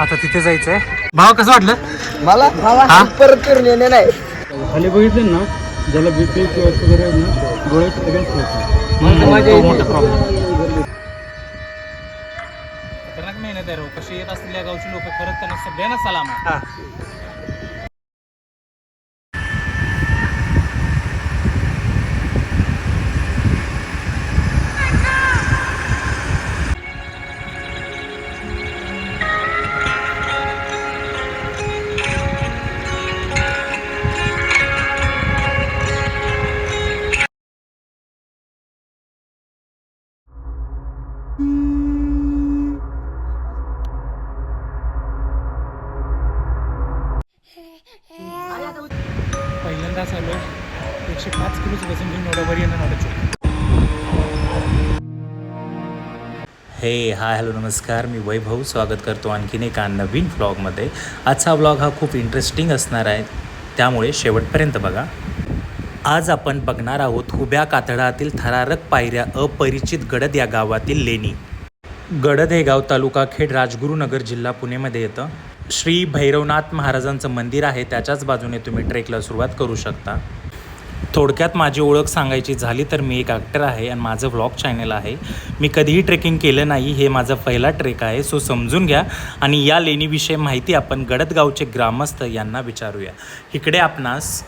आता तिथे जायचंय. भाव कसं वाटलं? मला हा? परत करून येणे नाही. खाली बघितले ना ज्याला बीपी आहे ना तो मोठा प्रॉब्लेम खतरनाक मेहनत आहे राव. कशी येत असलेल्या गावची लोक खरंच त्यांना सगळ्यांना सलाम आहे. पहिल्यांदाच आलो एकशे पाच किलोचं वजन घेऊन नोडावर येणं हे हाय हॅलो नमस्कार. मी वैभव. स्वागत करतो आणखीन एका नवीन व्लॉगमध्ये आजचा व्लॉग हा खूप इंटरेस्टिंग असणार आहे. त्यामुळे शेवटपर्यंत बघा. आज आपण बघणार आहोत उभ्या कातळातील थरारक पायऱ्या अपरिचित गडद या गावातील लेणी. गडद हे गाव तालुका खेड राजगुरुनगर जिल्हा पुणेमध्ये येतं. श्री भैरवनाथ महाराजांचं मंदिर आहे त्याच्याच बाजूने तुम्ही ट्रेकला सुरुवात करू शकता. थोडक्यात माझी ओळख सांगायची झाली तर मी एक ॲक्टर आहे आणि माझं व्लॉग चॅनल आहे. मी कधीही ट्रेकिंग केलं नाही हे माझा पहिला ट्रेक आहे सो समजून घ्या. आणि या लेणीविषयी माहिती आपण गडदगावचे ग्रामस्थ यांना विचारूया. इकडे आपणास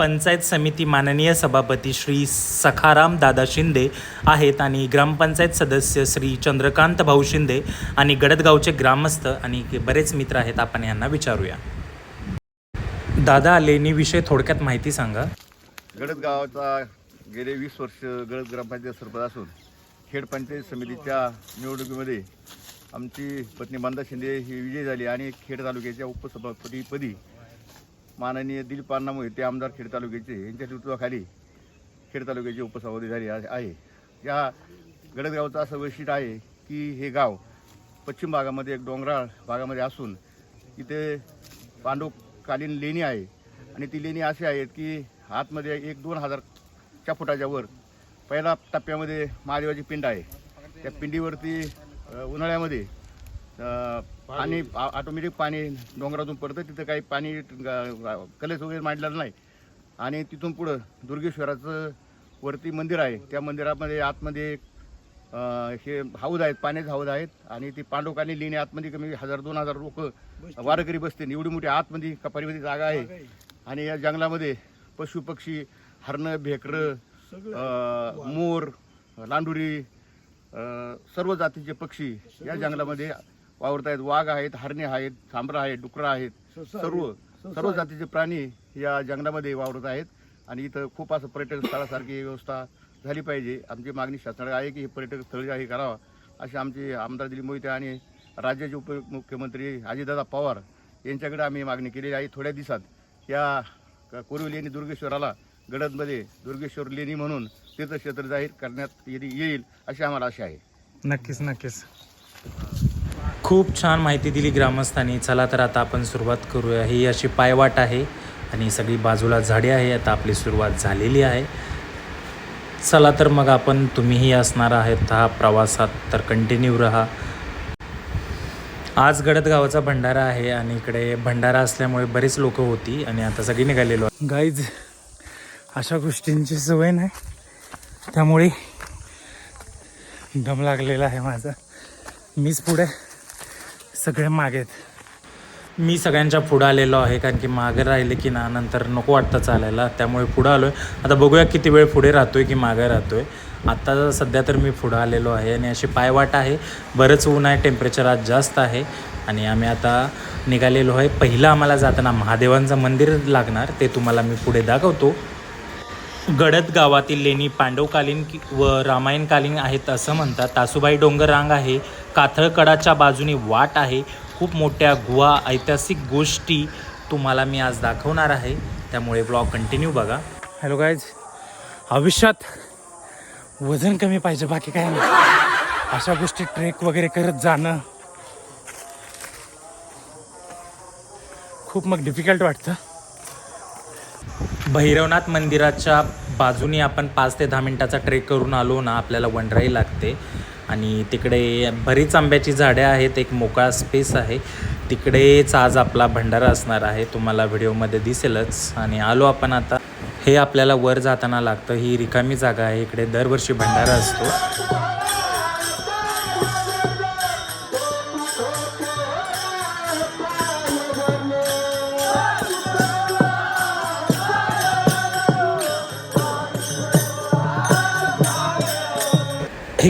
पंचायत समिती माननीय सभापती श्री सखाराम दादा शिंदे आहेत आणि ग्रामपंचायत सदस्य श्री चंद्रकांत भाऊ शिंदे आणि गडदगावचे ग्रामस्थ आणि बरेच मित्र आहेत. आपण यांना विचारूया. दादा लेणीविषयी थोडक्यात माहिती सांगा. गडद गावाचा गेले वीस वर्ष गडद ग्रामपंचायत सरपंच असून खेड पंचायत समितीच्या निवडणुकीमध्ये आमची पत्नी मंदा शिंदे ही विजयी झाली आणि खेड तालुक्याच्या उपसभापतीपदी माननीय दिलीप अण्णा मोहिते आमदार खेड तालुक्याचे यांच्या नेतृत्वाखाली खेड तालुक्याची उपसभापती झाली आहे. या गडदगावचं असं वैशिष्ट्य आहे की हे गाव पश्चिम भागामध्ये एक डोंगराळ भागामध्ये असून इथे पांडवकालीन लेणी आहे. आणि ती लेणी अशी आहेत की आतमध्ये एक दोन हजारच्या फुटाच्या वर पहिला टप्प्यामध्ये महादेवाची पिंड आहे. त्या पिंडीवरती उन्हाळ्यामध्ये पाणी ऑटोमॅटिक पाणी डोंगरातून पडतं. तिथं काही पाणी कलश वगैरे मांडलेलं नाही. आणि तिथून पुढं दुर्गेश्वराचं वरती मंदिर आहे. त्या मंदिरामध्ये आतमध्ये हे हौद आहेत पाण्याचे हौद आहेत. आणि ती पांडवकाली लेणी आतमध्ये कमी हजार दोन हजार लोक वारकरी बसते एवढी मोठी आतमध्ये कपारीमध्ये जागा आहे. आणि या जंगलामध्ये पशु पक्षी हरणं भेकरं मोर लांडुरी सर्व जातीचे पक्षी या जंगलामध्ये वावरत आहेत वाघ आहेत हरणे आहेत सांबरं आहेत डुकरं आहेत. सर्व सर्व जातीचे प्राणी या जंगलामध्ये वावरत आहेत. आणि इथं खूप असं पर्यटन स्थळासारखी व्यवस्था झाली पाहिजे. आमची मागणी शासनाकडे आहे की हे पर्यटक स्थळ हे करावं. अशी आमची आमदार दिलीप मोहिते आणि राज्याचे उपमुख्यमंत्री अजितदादा पवार यांच्याकडे आम्ही मागणी केलेली आहे. थोड्या दिवसात या क- कोरिवली आणि दुर्गेश्वराला गडदमध्ये दुर्गेश्वर लेणी म्हणून तीर्थक्षेत्र जाहीर करण्यात येईल अशी आम्हाला आशा आहे. नक्कीच नक्कीच. खूप छान माहिती दिली ग्रामस्थांनी. चला तर आता आपण सुरुवात करूया. ही अशी पायवाट आहे आणि सगळी बाजूला झाडे आहे आता आपली सुरुवात झालेली आहे. चला तर मग आपण तुम्हीही असणार आहेत. हा प्रवासात तर कंटिन्यू रहा. आज गडद गावाचा भंडारा आहे आणि इकडे भंडारा असल्यामुळे बरीच लोक होती आणि आता सगळी निघालेलो गाईज अशा गोष्टींची सवय नाही. त्यामुळे दम लागलेला आहे माझा. मीच पुढे सगळे मागे आहेत. मी सगळ्यांच्या पुढं आलेलो आहे कारण की मागे राहिले की ना नंतर नको वाटतं चालायला. त्यामुळे पुढं आलो आहे आता बघूया किती वेळ पुढे राहतो आहे की मागे राहतो आहे आत्ता सध्या तर मी पुढं आलेलो आहे आणि अशी पायवाट आहे. बरंच ऊन आहे टेम्परेचर आज जास्त आहे. आणि आम्ही आता निघालेलो आहे. पहिलं आम्हाला जाताना महादेवांचं मंदिर लागणार ते तुम्हाला मी पुढे दाखवतो. गडद गावातील लेणी पांडवकालीन व रामायणकालीन आहेत असं म्हणतात. तासुबाई डोंगर रांग आहे. काथळकडाच्या बाजूने वाट आहे. खूप मोठ्या गुहा ऐतिहासिक गोष्टी तुम्हाला मी आज दाखवणार आहे. त्यामुळे ब्लॉग कंटिन्यू बघा. हॅलो गाईज आयुष्यात वजन कमी पाहिजे बाकी काय नाही. अशा गोष्टी ट्रेक वगैरे करत जाणं खूप मग डिफिकल्ट वाटतं. भैरवनाथ मंदिराच्या बाजूने आपण पाच ते दहा मिनिटाचा ट्रेक करून आलो ना आपल्याला वनराई लागते. आणि तिकडे बरीच आंब्याची झाडे आहेत एक मोकळा स्पेस आहे. तिकडेच आज आपला भंडारा असणार आहे तुम्हाला व्हिडिओमध्ये दिसेलच. आणि आलो आपण आता. हे आपल्याला वर जाताना लागतं ही रिकामी जागा आहे. इकडे दरवर्षी भंडारा असतो.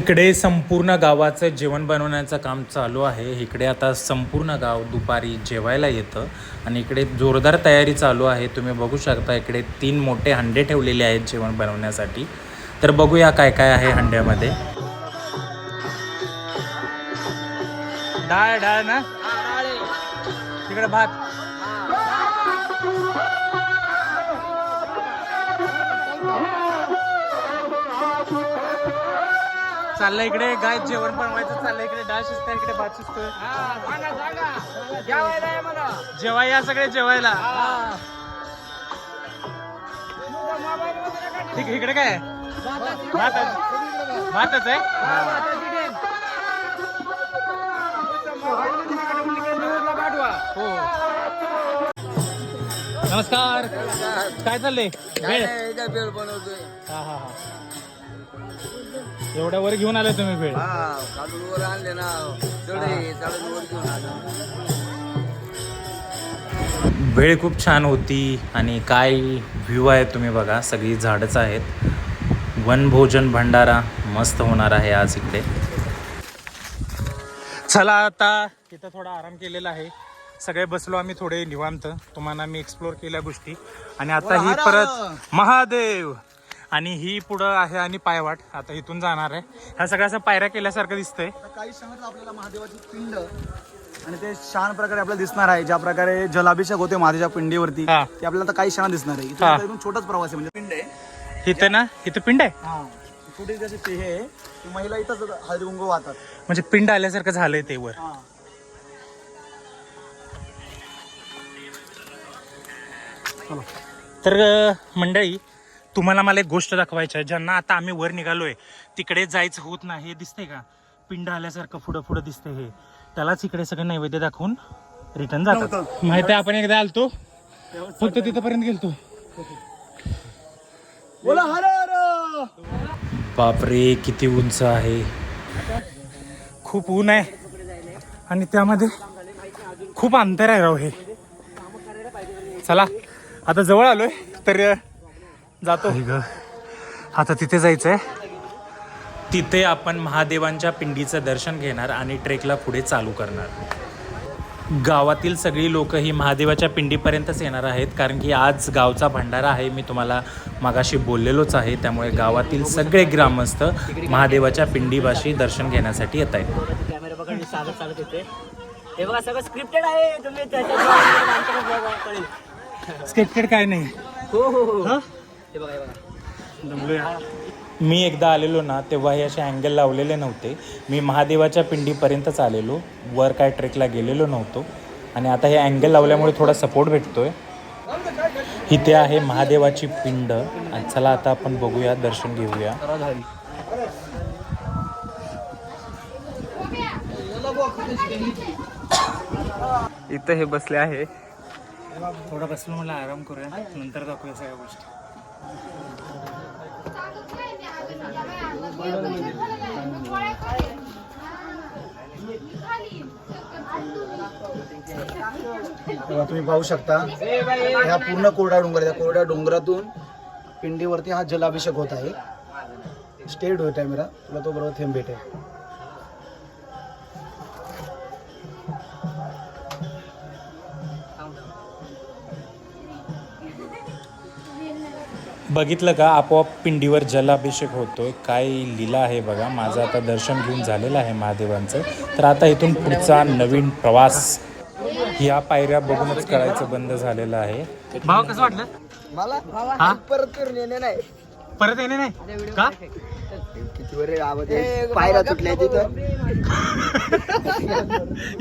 इकडे संपूर्ण गावाचं जेवण बनवण्याचं काम चालू आहे. इकडे आता संपूर्ण गाव दुपारी जेवायला येतं आणि इकडे जोरदार तयारी चालू आहे. तुम्ही बघू शकता इकडे तीन मोठे हंडे ठेवलेले आहेत जेवण बनवण्यासाठी. तर बघूया काय काय आहे हंड्यामध्ये. डाळ डाळ ना? तिकडे भात. चाललंय इकडे. गाय जेवण बनवायचं चाललंय इकडे. डाळ शिजतोय इकडे भात शिजतोय जेवाय या सगळे जेवायला. ठीक आहे, इकडे काय? भातच. भातच आहे? हो. नमस्कार. काय चाललंय? हा हा हा. एवढ्या वर घेऊन आले तुम्ही भेळ आणले ना घेऊन आलो. वेळ खूप छान होती आणि काय व्ह्यू आहे तुम्ही बघा सगळी झाडच आहेत. वनभोजन भंडारा मस्त होणार आहे आज इकडे. चला आता इथं थोडा आराम केलेला आहे. सगळे बसलो आम्ही थोडे निवांत. तुम्हाला मी एक्सप्लोर केल्या गोष्टी. आणि आता ही परत महादेव! आणि ही पुढं आहे आणि पायवाट. आता इथून जाणार आहे. ह्या सगळ्या असं पायऱ्या केल्यासारखं दिसतंय. काही क्षणात आपल्याला महादेवाची पिंड आणि ते छान प्रकारे आपल्याला दिसणार आहे. ज्या प्रकारे जलाभिषेक होते महादेवाच्या पिंडीवरती हा. ते आपल्याला आता काही क्षणात दिसणार आहे. इथून हा. आता इथून छोटाच प्रवास आहे म्हणजे. पिंड आहे. इथं ना इथं पिंड आहे? हा. छोटी जशी ते हे आहे, ती महिला इथंच हळदी कुंकू वाहतात. म्हणजे पिंड आल्यासारखं झालंय ते वर. हा. तर अ, मंडळी तुम्हाला मला एक गोष्ट दाखवायची आहे. ज्यांना आता आम्ही वर निघालोय तिकडे जायचं होत नाही. हे दिसतंय का? पिंड आल्यासारखं पुढं पुढं दिसतंय हे. त्यालाच इकडे सगळं नैवेद्य दाखवून रिटर्न जातात. माहिती आहे आपण एकदा आलतो. फक्त तिथपर्यंत गेलतो. बोला बापरे किती उंच आहे. खूप ऊन आहे. आणि त्यामध्ये खूप अंतर आहे राव हे. चला आता जवळ आलोय तर जातो. आता तिथे जायचंय? तिथे आपण महादेवांच्या पिंडीचं दर्शन घेणार आणि ट्रेकला पुढे चालू करणार. गावातील सगळी लोक ही महादेवाच्या पिंडीपर्यंतच येणार आहेत कारण की आज गावचा भंडारा आहे. मी तुम्हाला मागाशी बोललेलोच आहे त्यामुळे गावातील सगळे ग्रामस्थ महादेवाच्या पिंडीपाशी दर्शन घेण्यासाठी येत आहेत. हे बघा सगळं स्क्रिप्टेड आहे. तुम्ही स्क्रिप्टेड काय नाही. हो हो. हो? हे बघा हे बघा. मी एकदा आलेलो ना तेव्हा हे असे अँगल लावलेले नव्हते. मी महादेवाच्या पिंडीपर्यंतच आलेलो वर काय ट्रेकला गेलेलो नव्हतो. आणि आता हे अँगल लावल्यामुळे थोडा सपोर्ट भेटतोय. इथे आहे महादेवाची पिंड. आणि चला आता आपण बघूया दर्शन घेऊया. इथं हे बसले आहे. थोडा बसलो मला आराम करूया. नंतर दाखवूया सगळ्या गोष्टी. तेव्हा तुम्ही पाहू शकता, ह्या पूर्ण कोरडा डोंगर. त्या कोरड्या डोंगरातून पिंडीवरती हा जलाभिषेक होत आहे. स्टेट होत आहे मेरा तुला तो बरोबर थेंब भेटेल. बघितलं का? आपोआप पिंडीवर जलाभिषेक होतोय. काय लिला आहे बघा. माझं आता दर्शन घेऊन झालेलं आहे महादेवांचं. तर आता इथून पुढचा नवीन प्रवास ह्या पायऱ्या बघूनच करायचं बंद झालेलं आहे. भाव कसं वाटलं? मला हा? परत करून येणे नाही. परत येणे नाही? का? किती वर पायऱ्या तुटल्या तिथं.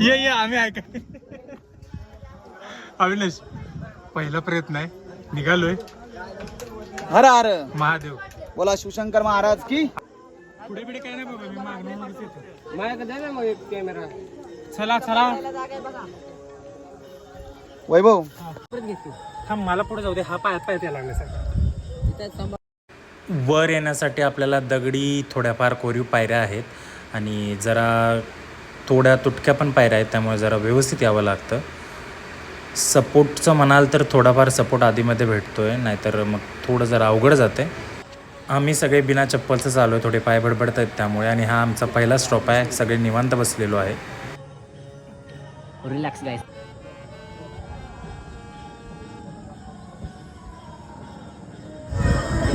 ये ये आम्ही ऐका अविनाश पहिला प्रयत्न आहे. निघालोय. हर हर। महादेव। बोला शिवशंकर महाराज की। पुढे बिडे काय नाही बाबा मी मागणं येतो माझ्याकडे द्या ना मग एक कॅमेरा चला चला. वैभव परत घेतो. थांब मला पुढे जाऊ दे. हा पायात पायात यायला लागला. वर येण्यासाठी आपल्याला दगडी थोड्याफार कोरीव पायऱ्या आहेत आणि जरा थोड्या तुटक्या पण पायऱ्या आहेत त्यामुळे जरा व्यवस्थित यावं लागतं. सपोर्टचं म्हणाल तर थोडाफार सपोर्ट आधीमध्ये भेटतो आहे नाहीतर मग थोडं जरा अवघड जाते. आम्ही सगळे बिना चप्पलचं चालू आहे थोडे पाय बडबडत आहेत त्यामुळे आणि हा आमचा पहिला स्टॉप आहे सगळे निवांत बसलेलो आहे. रिलॅक्स गाईस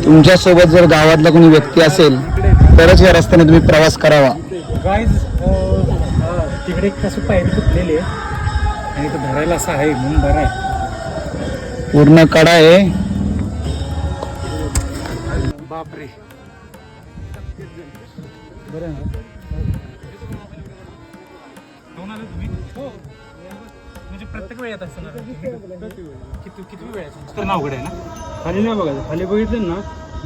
तुमच्यासोबत जर गावातला कोणी व्यक्ती असेल तरच या रस्त्याने तुम्ही प्रवास करावा. गाईज तिकडे एक कसं पायरी तुटलेली आहे. आणि तो धरायला असं आहे म्हणून बरं आहे पूर्ण कडा आहे. बापरे. हो म्हणजे प्रत्येक वेळेत असणार किती किती वेळ तर नाव आहे ना? खाली नाही बघायचं. खाली बघितलं ना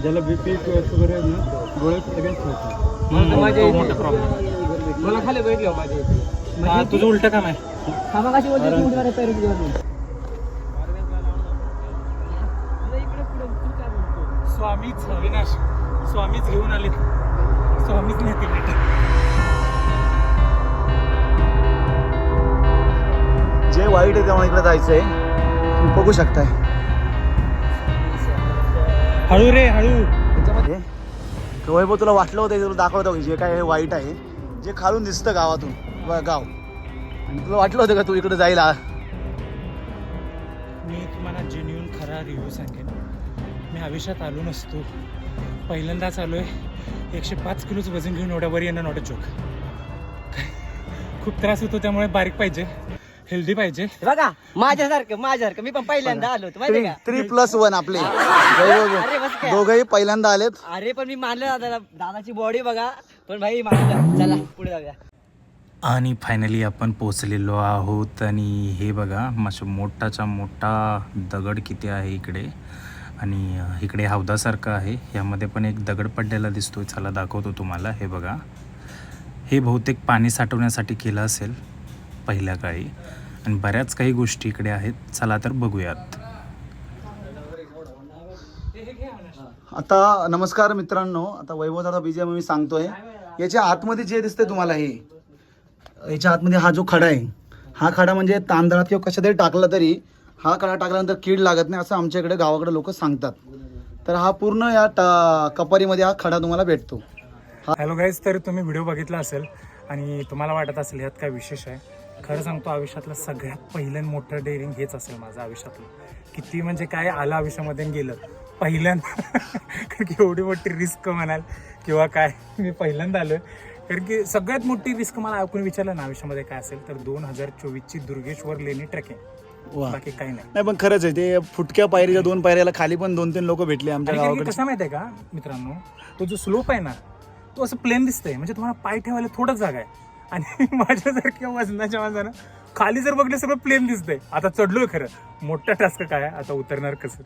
ज्याला बीपी शुगर आहे ना डोळे सगळ्यात मोठा प्रॉब्लेम मला खाली बैठलो माझ्या इथे तुझं उलट काम आहे. उडी मारायला होती वरती. स्वामीच अविनाश स्वामीच घेऊन आले स्वामीच नेते जे वाईट आहे तेव्हा इकडे जायचंय. तुम्ही बघू शकताय. हळू रे हळू. त्याच्यामध्ये वैभव तुला वाटलं होतं हे तुला दाखवतो जे काय हे वाईट आहे जे खालून दिसतं गावातून. गाव. आणि तुला वाटलं होतं का तू इकडे जाईल मी तुम्हाला जेन्युन खरा रिव्ह्यू सांगेन. मी आयुष्यात आलो नसतो. पहिल्यांदाच आलो आहे एकशे पाच किलोचं वजन घेऊन एवढ्या वर येणं नॉट अ जोक खूप त्रास होतो त्यामुळे बारीक पाहिजे. हेल्दी पाहिजे. बघा माझ्यासारखं माझ्यासारखं. मी पण पहिल्यांदा आलो होतो माहिती का? थ्री प्लस वन आपले. वैभव अरे बस काय? दोघंही पहिल्यांदा आलेत. अरे पण मी मानलं दादाला. दादाची बॉडी बघा. पण भाई मानलं. चला पुढे जाऊया. आणि फायनली आपण पोचलेलो आहोत आणि हे बघा माशा मोठाचा मोठा दगड किती आहे इकडे. आणि इकडे हौदासारखं आहे. यामध्ये पण एक दगड पडलेला दिसतो चला दाखवतो तुम्हाला. हे बघा. हे बहुतेक पाणी साठवण्यासाठी केलं असेल पहिल्या काळी. आणि बऱ्याच काही गोष्टी इकडे आहेत. चला तर बघूयात. आता नमस्कार मित्रांनो. आता वैभव दादा बीजे मी सांगतोय. याच्या आतमध्ये जे दिसतंय तुम्हाला हे याच्या आतमध्ये हा जो खडा आहे हा खडा म्हणजे तांदळात किंवा कशा तरी टाकला तरी हा खडा टाकल्यानंतर कीड लागत नाही असं आमच्या इकडे गावाकडे लोक सांगतात. तर हा पूर्ण या टा- कपारीमध्ये हा खडा तुम्हाला भेटतो. हॅलो गाईज तर तुम्ही व्हिडिओ बघितला असेल आणि तुम्हाला वाटत असेल ह्यात काय विशेष आहे. खरं सांगतो आयुष्यातलं सगळ्यात पहिलं मोठं डेअरिंग हेच असेल माझं आयुष्यातलं. किती म्हणजे काय आलं आयुष्यामध्ये गेलं. पहिल्यांदा कारण की एवढी मोठी रिस्क म्हणाल किंवा काय मी पहिल्यांदा आलो कारण की सगळ्यात मोठी रिस्क मला ऐकून विचारलं ना आयुष्यामध्ये काय असेल तर दोन हजार चोवीसची दुर्गेश्वर लेणी ट्रेकिंग वा. बाकी काही नाही. नाही पण खरंच आहे ते फुटक्या पायरीच्या दोन पायऱ्याला खाली पण दोन तीन लोक भेटले आमच्या आणि कारण की गावाकडे. कसं माहिती आहे का मित्रांनो तो जो स्लोप आहे ना तो असं प्लेन दिसतंय. म्हणजे तुम्हाला पाय ठेवायला थोडंच जागा आहे. आणि माझ्यासारख्या वजनाच्या माणसानं खाली जर बघले सगळं प्लेन दिसतंय. आता चढलोय खरं. मोठा टास्क काय आहे, आता उतरणार कसं?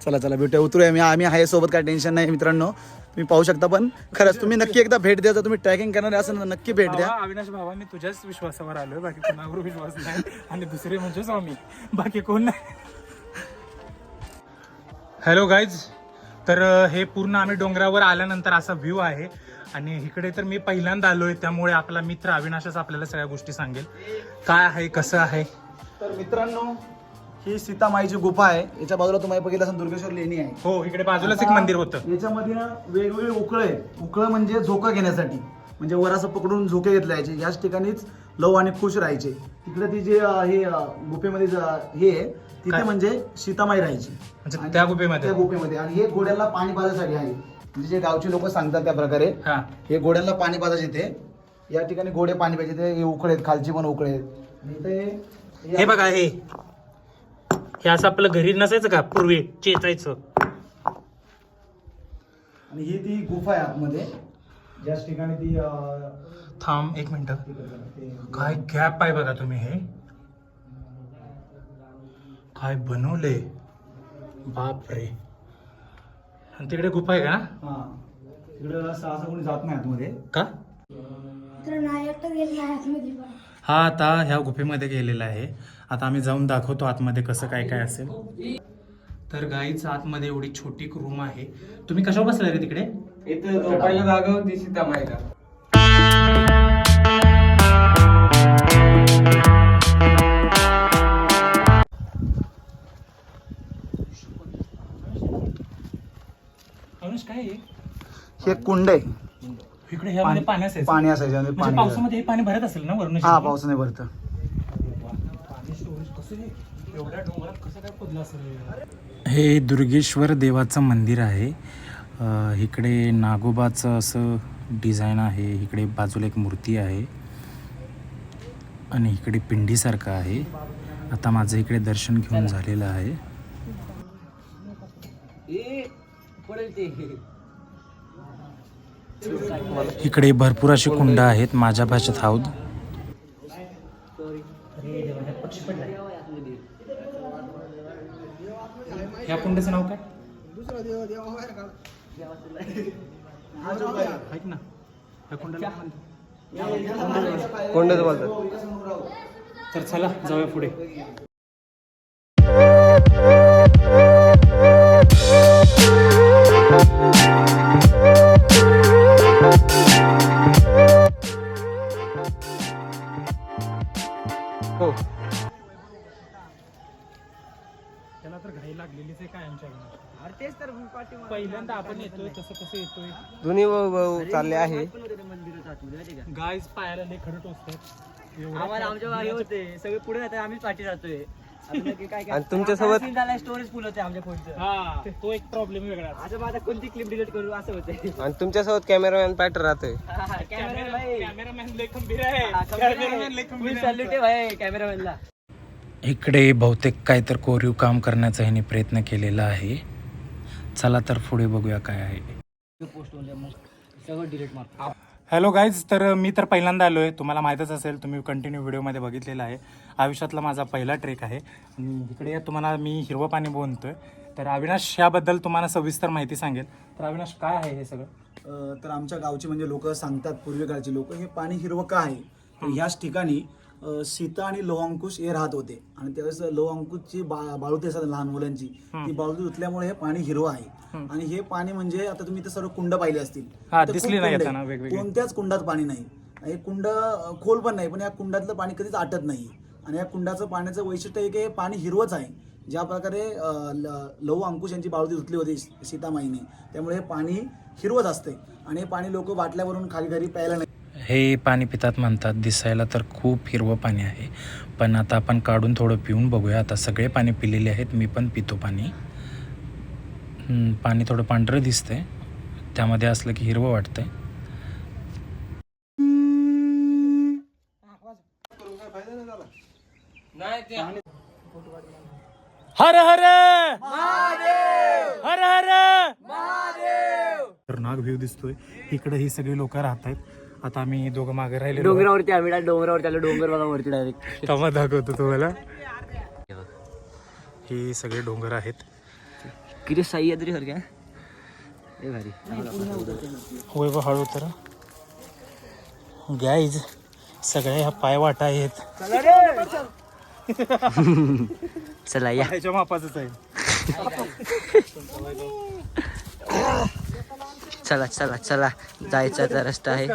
चला चला भेटूया. उतरूया. मी आम्ही आहे सोबत काय टेन्शन नाही मित्रांनो. तुम्ही पाहू शकता पण खरंच तुम्ही नक्की एकदा भेट द्या जर तुम्ही ट्रॅकिंग करणार असेल ना नक्की भेट द्या. भावा, अविनाश भावा मी तुझ्याच विश्वासावर आलोय बाकी कोणावर विश्वास नाही. आणि दुसरे म्हणजे स्वामी. बाकी कोण नाही. हॅलो गाईज तर अ, हे पूर्ण आम्ही डोंगरावर आल्यानंतर असा व्ह्यू आहे. आणि इकडे तर मी पहिल्यांदा आलोय त्यामुळे आपला मित्र अविनाशच आपल्याला सगळ्या गोष्टी सांगेल. काय आहे कसं आहे? तर मित्रांनो ही सीतामाईची गुफा आहे. याच्या बाजूला तुम्हाला बघितलं असं दुर्गेश्वर लेणी आहे. हो इकडे बाजूलाच एक मंदिर होतं. याच्यामध्ये ना वेगवेगळे उकळ उकळ म्हणजे झोका घेण्यासाठी. म्हणजे वर असं पकडून झोके घेतले जायचे. याच ठिकाणीच लव आणि खुश राहायचे. तिकडे ती जे अं, हे अं, गुफेमध्ये ज- हे आहे तिथे काय? म्हणजे सीतामाई राहायची. आणि त्या गुफेमध्ये? त्या गुफेमध्ये. आणि हे घोड्याला पाणी पाजायसाठी आहे. म्हणजे जे गावचे लोक सांगतात त्या प्रकारे. हा. हे घोड्यांना पाणी पाजायचे ते या ठिकाणी घोडे पाणी पाहिजे ते हे उकळे आहेत खालची पण उकळे आहेत आणि इथे हे बघा हे. हे असं आपलं घरी नसायचं का? पूर्वी चेचायचं. आणि ही ती गुफा आहे आतमध्ये. ज्याच ठिकाणी ती अं, थांब एक मिनिट. ते- काय गॅप आहे बघा तुम्ही हे. काय बनवले बाप रे आणि तिकडे गुफा आहे का? हा. तिकडे सहसा कोणी जात नाही आतमध्ये. का? तर नाही एकटं गेलं नाही आतमध्ये पण. हा आता ह्या गुफेमध्ये गेलेला आहे. आता आम्ही जाऊन दाखवतो आतमध्ये कसं काय काय असेल. तर गाईच आतमध्ये एवढी छोटी रूम आहे. तुम्ही कशावर बसला रे तिकडे? जागा होती अनुष काय आहे? हे कुंड आहे. इकडे ह्यामध्ये पाणी पाणी असायचं आणि म्हणजे पाणी पावसामध्ये हे पाणी भरत असेल ना वरून हा पावसाने भरतं पाणी स्टोरेज कसं हे? एवढ्या डोंगरात कसं काय खोदलं असेल हे? दुर्गेश्वर देवाचं मंदिर आहे. इकडे नागोबाचं असं डिझाईन आहे. इकडे बाजूला एक मूर्ती आहे. आणि इकडे पिंडीसारखं आहे. आता माझं इकडे दर्शन घेऊन झालेलं आहे. इकडे भरपूर अशी कुंड आहेत. माझ्या भाषेत हौद या कुंडचं नाव काय? ऐक ना. या कुंडाला? कोंडच बोलतात. तर चला जाऊया पुढे. तेच तर पाठीमागं पहिल्यांदा आपण येतोय तसं कसं येतोय? दोन्ही व- व- चालले आहे. पायाला लय आम्हाला आमच्या हे होते. सगळे पुढे जाते आम्ही पाठी जातोय. आता नक्की काय काय आणि तुमच्यासोबत- स्टोरेज फुल होते आमच्या फोनचं हा तो एक प्रॉब्लेम वेगळा असं माझा कोणती क्लिप डिलीट करू? असं होते आणि तुमच्यासोबत कॅमेरामॅन पॅटर राहतोय. कॅमेरा भाई. कॅमेरामॅन लय खंबीर आहे. कॅमेरामॅन लय सॅल्यूट आहे भाई कॅमेरामॅनला इकडे बहुतेक काहीतर कोरीव काम करण्याचा ह्याने प्रयत्न केलेला आहे. चला तर पुढे बघूया काय आहे. पोस्ट मग सगळं डिलीट मार हॅलो गाईज तर मी तर पहिल्यांदा आलो आहे तुम्हाला माहीतच असेल तुम्ही कंटिन्यू व्हिडिओमध्ये बघितलेला आहे. आयुष्यातला माझा पहिला ट्रेक आहे. आणि इकडे तुम्हाला मी हिरवं पाणी बोलतोय तर अविनाश याबद्दल तुम्हाला सविस्तर माहिती सांगेल. तर अविनाश काय आहे हे सगळं? तर आमच्या गावची म्हणजे लोक सांगतात पूर्वीकाळची लोक हे पाणी हिरवं का आहे? तर ह्याच ठिकाणी सीता आणि लोहांकुश हे राहत होते. आणि त्यावेळेस लोहांकुशची बा बाळुती असतात लहान मुलांची. ती बाळुती धुतल्यामुळे हे पाणी हिरवं आहे. आणि हे पाणी म्हणजे आता तुम्ही सर्व कुंड पाहिले असतील. खूप कुंड आहे. कोणत्याच कुंडात पाणी नाही. हे कुंड अ, खोल पण नाही पण या कुंडातलं पाणी कधीच आटत नाही. आणि या कुंडाचं पाण्याचं वैशिष्ट्य आहे की हे पाणी हिरवंच आहे. ज्या प्रकारे अ, ल- लहू अंकुश यांची बाळुती धुतली होती सीतामाईने. त्यामुळे हे पाणी हिरवत असते आणि हे पाणी लोक बाटल्यावरून खाली घरी प्यायला नाही. हे पाणी पितात म्हणतात दिसायला तर खूप हिरवं पाणी आहे. पण आता आपण काढून थोडं पिऊन बघूया. आता सगळे पाणी पिलेले आहेत मी पण पितो पाणी. पाणी थोडं पांढरं दिसतंय. त्यामध्ये असलं की हिरवं वाटतंय. हर हर! हर हर! खतरनाक व्ह्यू दिसतोय. इकडे ही सगळी लोक राहत आहेत आता आम्ही दोघं मागे राहिले डोंगरावरती आम्ही डोंगरावरती आलो डोंगर बघा वरती डायरेक्ट. कमा दाखवतो तुम्हाला. ही सगळे डोंगर आहेत. किती सह्याद्री सारख्या हे? भारी. होय बा हळू तर गाईज सगळ्या ह्या पाय वाटा आहेत. चला या. ह्याच्या मापाचंच आहे. चला चला चला. जायचा रस्ता आहे.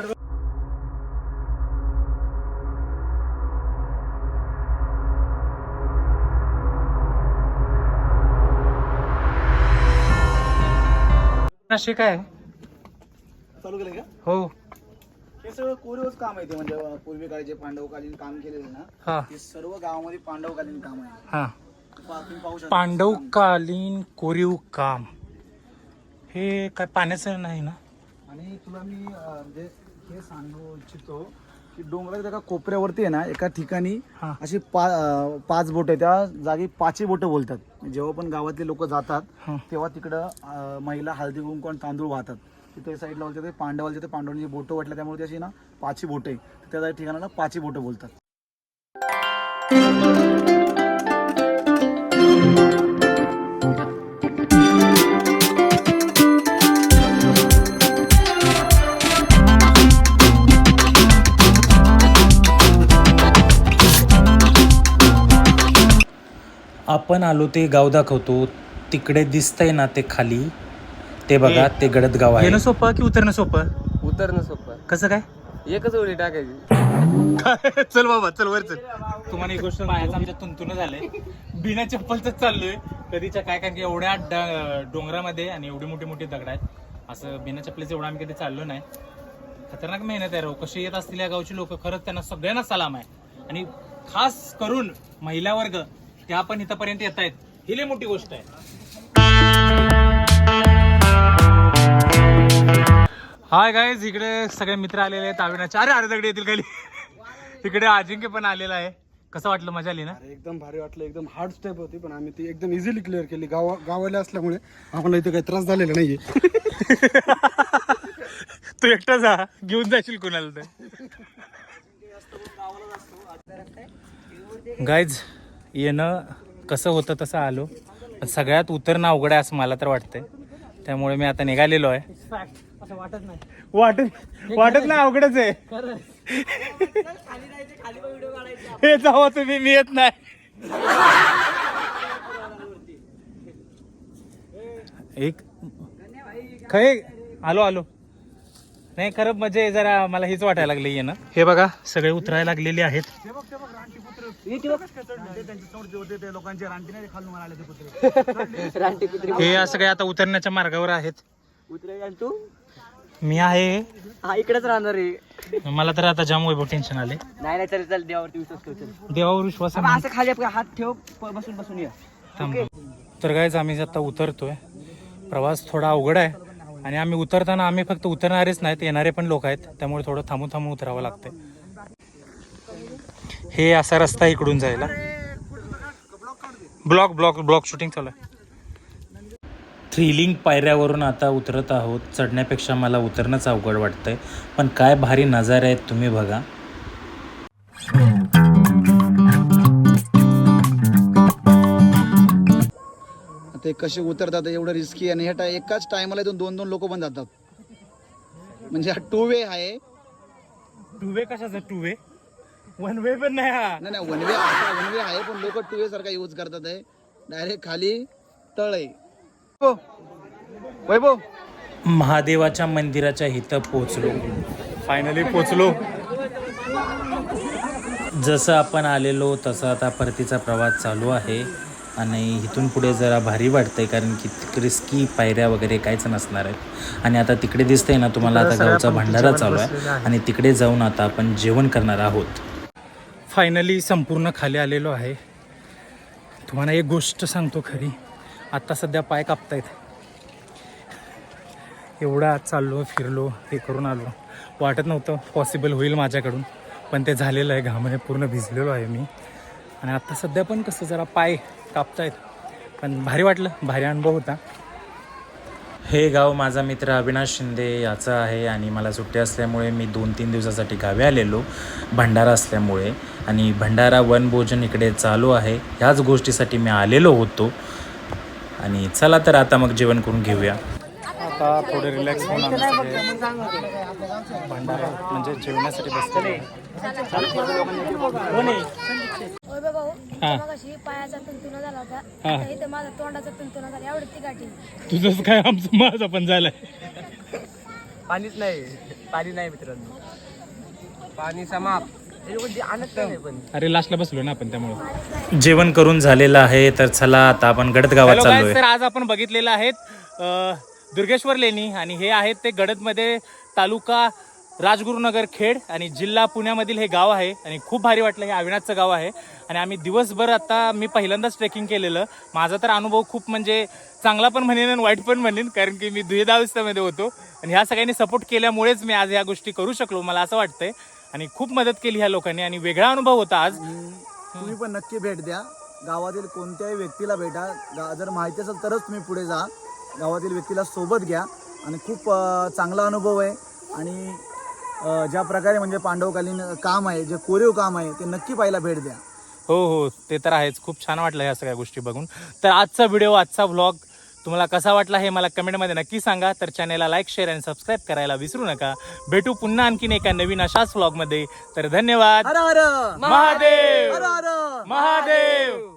असे काय? चालू केलं का? हो. हे सगळं कोरीवच काम आहे ते म्हणजे अ, पूर्वीकाळी जे पांडवकालीन काम केलेलं ना हा. ते सर्व गावामध्ये पांडवकालीन काम आहे. हा. तुम्ही पाहू शकता. पांडवकालीन कोरीव काम. हे काय पाण्याचं नाही ना? आणि तुला मी अ, म्हणजे हे सांगू इच्छितो की डोंगराच्या एका कोपऱ्यावरती आहे ना एका ठिकाणी हा. अशी पा अ, पाच बोट आहे त्या जागी पाचही बोटं बोलतात. जेव्हा पण गावातले लोक जातात हा. तेव्हा तिकडं अ, महिला हळदी कुंकू तांदूळ वाहतात. तिथे साईडला बोलतात ते पांडवांची बोटं वाटल्या त्यामुळे त्याची ना पाची बोटं आहे त्या ठिकाणाला पाची बोटं बोलतात. आपण आलो ते गाव दाखवतो. तिकडे दिसतंय ना ते खाली. ते बघा ते गडद गाव आहे. येणं सोपं की उतरणं सोपं? उतरणं सोपं. कसं काय? एकच उडी टाकायची. चल बाबा चल वर चल. तुम्हाला एक गोष्ट पाहायचं आमच्या तुंतुन झालंय. बिना चप्पलच चाललोय. कधीच्या काय कारण की एवढ्या ड- डोंगरामध्ये आणि एवढी मोठी मोठी दगड आहेत. असं बिना चप्पलीचं एवढं आम्ही कधी चाललो नाही. खतरनाक मेहनत आहे राव. कशी येत असतील या गावची लोक खरंच त्यांना सगळ्यांना सलाम आहे. आणि खास करून महिला वर्ग त्या पण इथपर्यंत येत आहेत. ही लई मोठी गोष्ट आहे. हाय गाईज इकडे सगळे मित्र आलेले आहेत अविनाश अरे अरे दगडी येतील खाली. इकडे अजिंक्य पण आलेला आहे. कसं वाटलं मजा आली ना? एकदम भारी वाटलं एकदम हार्ड स्टेप होती पण आम्ही ती एकदम इझिली क्लिअर केली. गाव गावाला असल्यामुळे आम्हाला इथे काही त्रास झालेला नाहीये. तू एकटा जा. घेऊन जाशील कुणाला तर. गाईज येणं कसं होतं तसं आलो. पण सगळ्यात उतरणं अवघड आहे असं मला तर वाटतंय. त्यामुळे मी आता निघालेलो आहे. वाटत वाटत नाही अवघडच आहे. हे जावा तुम्ही मी येत नाही. एक खय आलो आलो. नाही खरं म्हणजे जरा मला हेच वाटायला लागले येणं. हे बघा. सगळे उतरायला लागलेले आहेत. हे असं काय आता उतरण्याच्या मार्गावर आहेत. तू? मी आहे. हा इकडेच राहणार आहे. मला तर आता जाम वैभव टेन्शन आले नाही नाही चल चल देवावरती विश्वास ठेव चल. देवावर विश्वास आहे. असं खाली आपला हात ठेव प- बसून बसून ये. थांब. तर गायच आम्ही आता उतरतोय. प्रवास थोडा अवघड आहे. आणि आम्ही उतरताना आम्ही फक्त उतरणारेच नाहीत येणारे पण लोक आहेत. त्यामुळे थोडं थांबून थांबून उतरावं लागतंय. हे असा रस्ता इकडून जायला. ब्लॉक ब्लॉक ब्लॉक शूटिंग चालू आहे. थ्रिलिंग पायऱ्यावरून आता उतरत आहोत. चढण्यापेक्षा मला उतरणंच अवघड वाटतंय. पण काय भारी नजारे आहेत तुम्ही बघा. ते कसे उतरतात एवढं रिस्की आणि ह्या एकाच टायमाला इथून दोन दोन लोक पण जातात. म्हणजे हा टू वे आहे. टू वे कशाचा टू वे वन वे पण नाही हा. नाही नाही वन वे वन वे आहे पण लोक टू वे सारखा यूज करतात आहे डायरेक्ट खाली तळ. आहे. वैभव. महादेवाच्या मंदिराच्या इथं पोचलो फायनली पोचलो जसं आपण आलेलो तसं आता परतीचा प्रवास चालू आहे. आणि इथून पुढे जरा भारी वाटतंय कारण की रिस्की पायऱ्या वगैरे काहीच नसणार आहेत. आणि आता तिकडे दिसतंय ना तुम्हाला आता गावचा भंडारा चालू आहे. आणि तिकडे जाऊन आता आपण जेवण करणार आहोत. फायनली संपूर्ण खाली आलेलो आहे. तुम्हाला एक गोष्ट सांगतो खरी. आत्ता सध्या पाय कापतायत. एवढा चाललो फिरलो हे करून आलो. वाटत नव्हतं पॉसिबल होईल माझ्याकडून पण ते झालेलं आहे. घामाने पूर्ण भिजलेलो आहे मी. आणि आत्ता सध्या पण कसं जरा पाय कापतायत. पण भारी वाटलं भारी अनुभव होता. हे गाव माझा मित्र अविनाश शिंदे याचं आहे आणि मला सुट्टी असल्यामुळे मी दोन तीन दिवसासाठी गावी आलेलो भंडारा असल्यामुळे. आणि भंडारा वनभोजन इकडे चालू आहे ह्याच गोष्टीसाठी मी आलेलो होतो. आणि चला तर आता मग जेवण करून घेऊया. आता थोडे रिलॅक्स होऊन भंडारा म्हणजे जेवणासाठी बसले बाबा हो. हा. मगाशी पायाचा तंतुना झाला होता. हा. आता इथं माझा तोंडाचा तंतुना झाला. एवढी ती गाठी तुझंच काय आमचं माझं पण झालंय. पाणीच नाही. पाणी नाही मित्रांनो. पाणी समाप्त. आणत नाही पण. अरे लास्टला बसलो ना आपण त्यामुळे. जेवण करून झालेलं आहे तर चला आता आपण गडद गावात हॅलो चाललोय तर आज आपण बघितलेलं आहेत अ, दुर्गेश्वर लेणी. आणि हे आहेत ते गडदमध्ये तालुका राजगुरुनगर खेड आणि जिल्हा पुण्यामधील हे गाव आहे आणि खूप भारी वाटलं हे अविनाथचं गाव आहे. आणि आम्ही दिवसभर आता मी पहिल्यांदाच ट्रेकिंग केलेलं. माझा तर अनुभव खूप म्हणजे चांगला पण म्हणेन आणि वाईट पण म्हणेन कारण की मी दुहेदावस्थेमध्ये होतो. आणि ह्या सगळ्यांनी सपोर्ट केल्यामुळेच मी आज ह्या गोष्टी करू शकलो मला असं वाटतंय. आणि खूप मदत केली ह्या लोकांनी आणि वेगळा अनुभव होता आज. तुम्ही पण नक्की भेट द्या. गावातील कोणत्याही व्यक्तीला भेटा. गा जर माहिती असेल तरच तुम्ही पुढे जा. गावातील व्यक्तीला सोबत घ्या. आणि खूप चांगला अनुभव आहे. आणि ज्या प्रकारे म्हणजे पांडवकालीन काम आहे जे कोरीव काम आहे ते नक्की पाहायला भेट द्या. हो हो ते तर आहेच. खूप छान वाटलं ह्या सगळ्या गोष्टी बघून. तर आजचा व्हिडिओ आजचा व्लॉग तुम्हाला कसा वाटला हे मला कमेंटमध्ये नक्की सांगा. तर चॅनेलला लाईक शेअर आणि सबस्क्राईब करायला विसरू नका. भेटू पुन्हा आणखीन एका नवीन अशाच व्लॉगमध्ये. तर धन्यवाद. महादेव. महादेव.